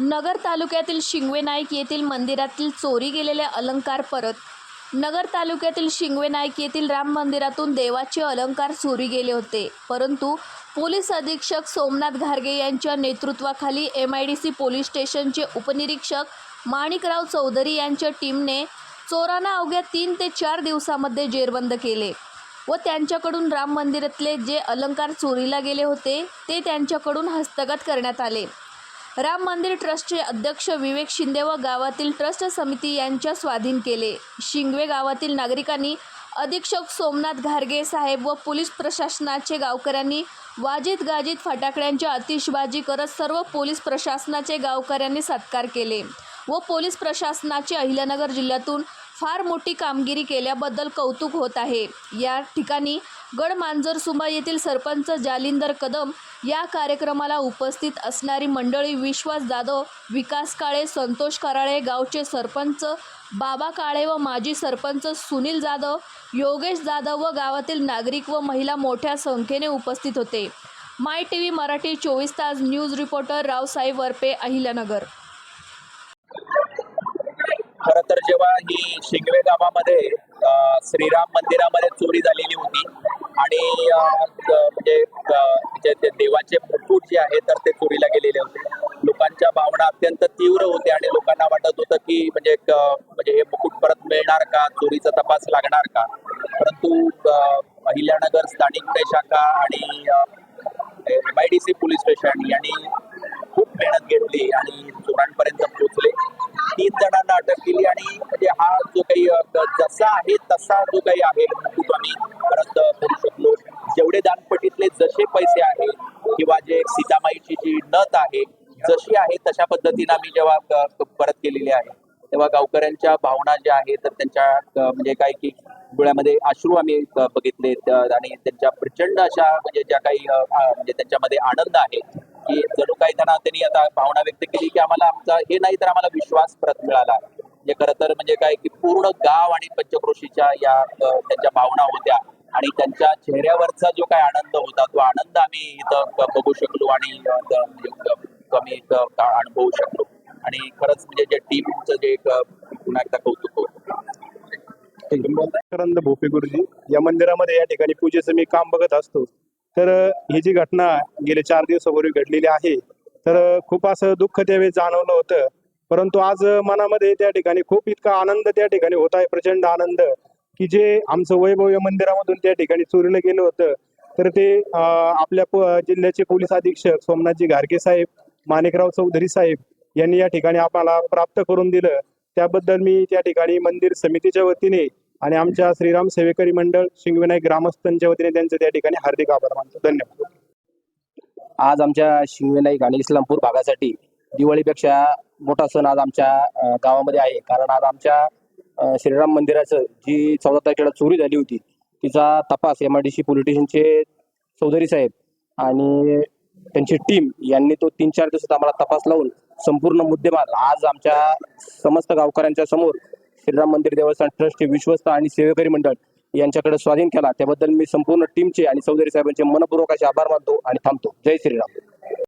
नगर तालुक्यातील शिंगवे नाईक येथील मंदिरातील चोरी गेलेले अलंकार परत नगर तालुक्यातील शिंगवे नाईक येथील राम मंदिरातून देवाचे अलंकार चोरी गेले होते. परंतु पोलीस अधीक्षक सोमनाथ घारगे यांच्या नेतृत्वाखाली M I D C police स्टेशनचे उपनिरीक्षक माणिकराव चौधरी यांच्या टीमने चोरांना अवघ्या तीन ते चार दिवसामध्ये जेरबंद केले व त्यांच्याकडून राम मंदिरातले जे अलंकार चोरीला गेले होते ते त्यांच्याकडून हस्तगत करण्यात आले. राम मंदिर ट्रस्टचे अध्यक्ष विवेक शिंदे व गावातील ट्रस्ट समिती यांच्या स्वाधीन केले. शिंगवे गावातील नागरिकांनी अधीक्षक सोमनाथ घारगे साहेब व पोलीस प्रशासनाचे गावकऱ्यांनी वाजित गाजित फटाकड्यांची आतिषबाजी करत सर्व पोलीस प्रशासनाचे गावकऱ्यांनी सत्कार केले व पोलीस प्रशासनाचे अहिल्यानगर जिल्ह्यातून फार मोठी कामगिरी केल्याबद्दल कौतुक होत आहे. या ठिकाणी गड मांजरसुंबा येथील सरपंच जालिंदर कदम या कार्यक्रमाला उपस्थित असणारी मंडळी विश्वास जाधव विकास काळे संतोष कराळे गावचे सरपंच बाबा काळे व माजी सरपंच सुनील जाधव योगेश जाधव व गावातील नागरिक व महिला मोठ्या संख्येने उपस्थित होते. माय टी व्ही मराठी चोवीस तास न्यूज रिपोर्टर रावसाहेब वरपे अहिल्यानगर. खर तर जेव्हा ही शिंगवे गावामध्ये श्रीराम मंदिरामध्ये चोरी झालेली होती आणि म्हणजे ते देवाचे मुकुट जे आहे तर ते चोरीला गेलेले होते. लोकांच्या भावना अत्यंत तीव्र होत्या आणि लोकांना वाटत होतं की म्हणजे म्हणजे हे मुकुट परत मिळणार का? चोरीचा तपास लागणार का? परंतु अहिल्यानगर स्थानिक शाखा आणि M I D C police station यांनी खूप मेहनत घेतली आणि चोरांपर्यंत केली आणि म्हणजे हा जो काही जसा आहे तसा जो काही आहे आम्ही परत करू शकलो. जेवढे दानपटीतले जसे पैसे आहेत किंवा जे सीतामाईची जी नथ आहे जशी आहे तशा पद्धतीने आम्ही जेव्हा परत केलेली आहे. तेव्हा गावकऱ्यांच्या भावना ज्या आहेत तर त्यांच्या म्हणजे काय की डोळ्यामध्ये अश्रू आम्ही बघितले. आणि त्यांच्या प्रचंड अशा म्हणजे ज्या काही म्हणजे त्यांच्यामध्ये आनंद आहे की जणू काही त्यांना त्यांनी आता भावना व्यक्त केली की आम्हाला आमचा हे नाही तर आम्हाला विश्वास परत मिळाला. म्हणजे खरं तर म्हणजे काय की पूर्ण गाव आणि पंचक्रोशीच्या या त्यांच्या भावना होत्या. आणि त्यांच्या चेहऱ्यावरचा जो काय आनंद होता तो आनंद आम्ही इथं बघू शकलो आणि कमी इथं अनुभवू शकलो. आणि खरंच म्हणजे जे टीमचं जे पुन्हा एकदा कौतुक होतं. भोपे गुरुजी या मंदिरामध्ये या ठिकाणी पूजेचं मी काम बघत असतो. तर ही जी घटना गेले चार दिवसापूर्वी घडलेली आहे तर खूप असं दुःख त्यावेळी जाणवलं होतं. परंतु आज मनामध्ये त्या ठिकाणी खूप इतका आनंद त्या ठिकाणी होत आहे प्रचंड आनंद की जे आमचं वैभव या मंदिरामधून त्या ठिकाणी चोरीला गेलं होतं. तर ते आपल्या जिल्ह्याचे पोलीस अधीक्षक सोमनाथजी घारगे साहेब माणिकराव चौधरी साहेब यांनी या ठिकाणी आम्हाला प्राप्त करून दिलं. त्याबद्दल मी त्या ठिकाणी मंदिर समितीच्या वतीने आणि आमच्या श्रीराम सेवेकरी मंडळ शिंगविनायक ग्रामस्थांच्या वतीने त्यांचं त्या ठिकाणी हार्दिक आभार मानतो. धन्यवाद. आज आमच्या शिंगविनायक आणि इस्लामपूर भागासाठी दिवाळीपेक्षा मोठा सण आज आमच्या गावामध्ये आहे. कारण आज आमच्या श्रीराम मंदिराचं जी चौदा तारखेला चोरी झाली होती तिचा तपास M I D C police स्टेशनचे चौधरी साहेब आणि त्यांची टीम यांनी तो तीन चार दिवसात आम्हाला तपास लावून संपूर्ण मुद्देमाल आज आमच्या समस्त गावकऱ्यांच्या समोर श्रीराम मंदिर देवस्थान ट्रस्टचे विश्वस्त आणि सेवेकरी मंडळ यांच्याकडे स्वाधीन केला. त्याबद्दल मी संपूर्ण टीमचे आणि चौधरी साहेबांचे मनपूर्वक असे आभार मानतो आणि थांबतो. जय श्रीराम.